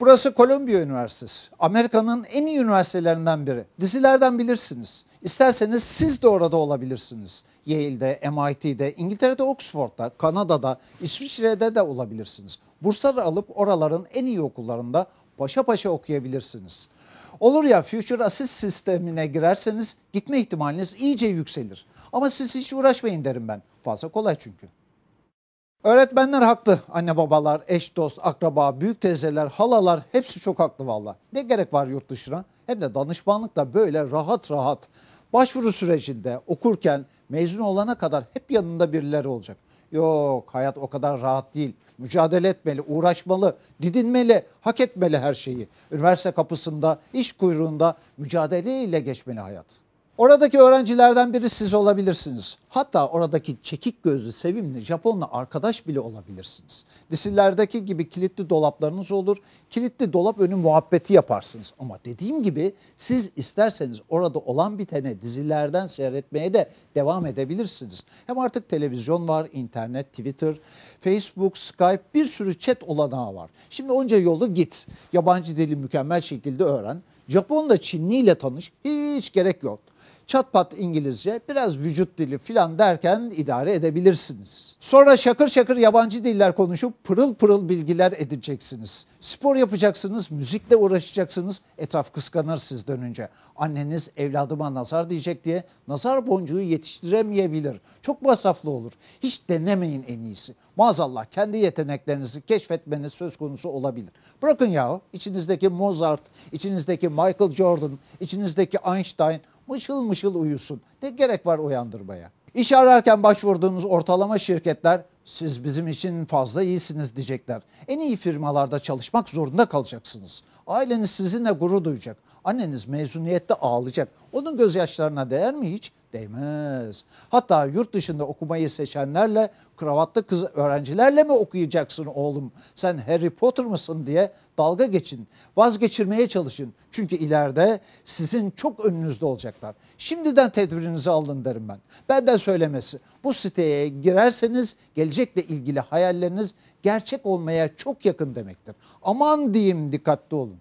Burası Columbia Üniversitesi. Amerika'nın en iyi üniversitelerinden biri. Dizilerden bilirsiniz. İsterseniz siz de orada olabilirsiniz. Yale'de, MIT'de, İngiltere'de, Oxford'da, Kanada'da, İsviçre'de de olabilirsiniz. Burslar alıp oraların en iyi okullarında paşa paşa okuyabilirsiniz. Olur ya Future Assist sistemine girerseniz gitme ihtimaliniz iyice yükselir. Ama siz hiç uğraşmayın derim ben. Fazla kolay çünkü. Öğretmenler haklı. Anne babalar, eş dost, akraba, büyük teyzeler, halalar hepsi çok haklı valla. Ne gerek var yurt dışına? Hem de danışmanlıkla böyle rahat rahat başvuru sürecinde okurken mezun olana kadar hep yanında birileri olacak. Yok hayat o kadar rahat değil. Mücadele etmeli, uğraşmalı, didinmeli, hak etmeli her şeyi. Üniversite kapısında, iş kuyruğunda mücadeleyle geçmeli hayat. Oradaki öğrencilerden biri siz olabilirsiniz. Hatta oradaki çekik gözlü, sevimli Japonla arkadaş bile olabilirsiniz. Disillerdeki gibi kilitli dolaplarınız olur. Kilitli dolap önü muhabbeti yaparsınız. Ama dediğim gibi siz isterseniz orada olan bitene dizilerden seyretmeye de devam edebilirsiniz. Hem artık televizyon var, internet, Twitter, Facebook, Skype bir sürü chat olanağı var. Şimdi onca yolu git. Yabancı dili mükemmel şekilde öğren. Japonla Çinli ile tanış. Hiç gerek yok çat pat İngilizce, biraz vücut dili filan derken idare edebilirsiniz. Sonra şakır şakır yabancı diller konuşup pırıl pırıl bilgiler edineceksiniz. Spor yapacaksınız, müzikle uğraşacaksınız. Etraf kıskanır siz dönünce. Anneniz evladıma nazar diyecek diye nazar boncuğu yetiştiremeyebilir. Çok masraflı olur. Hiç denemeyin en iyisi. Maazallah kendi yeteneklerinizi keşfetmeniz söz konusu olabilir. Bırakın yahu içinizdeki Mozart, içinizdeki Michael Jordan, içinizdeki Einstein mışıl mışıl uyusun. Ne gerek var uyandırmaya? İş ararken başvurduğunuz ortalama şirketler siz bizim için fazla iyisiniz diyecekler. En iyi firmalarda çalışmak zorunda kalacaksınız. Aileniz sizinle gurur duyacak. Anneniz mezuniyette ağlayacak. Onun gözyaşlarına değer mi hiç? Değmez. Hatta yurt dışında okumayı seçenlerle kravatlı kız öğrencilerle mi okuyacaksın oğlum? Sen Harry Potter mısın diye dalga geçin. Vazgeçirmeye çalışın. Çünkü ileride sizin çok önünüzde olacaklar. Şimdiden tedbirinizi alın derim ben. Benden söylemesi. Bu siteye girerseniz gelecekle ilgili hayalleriniz gerçek olmaya çok yakın demektir. Aman diyeyim dikkatli olun.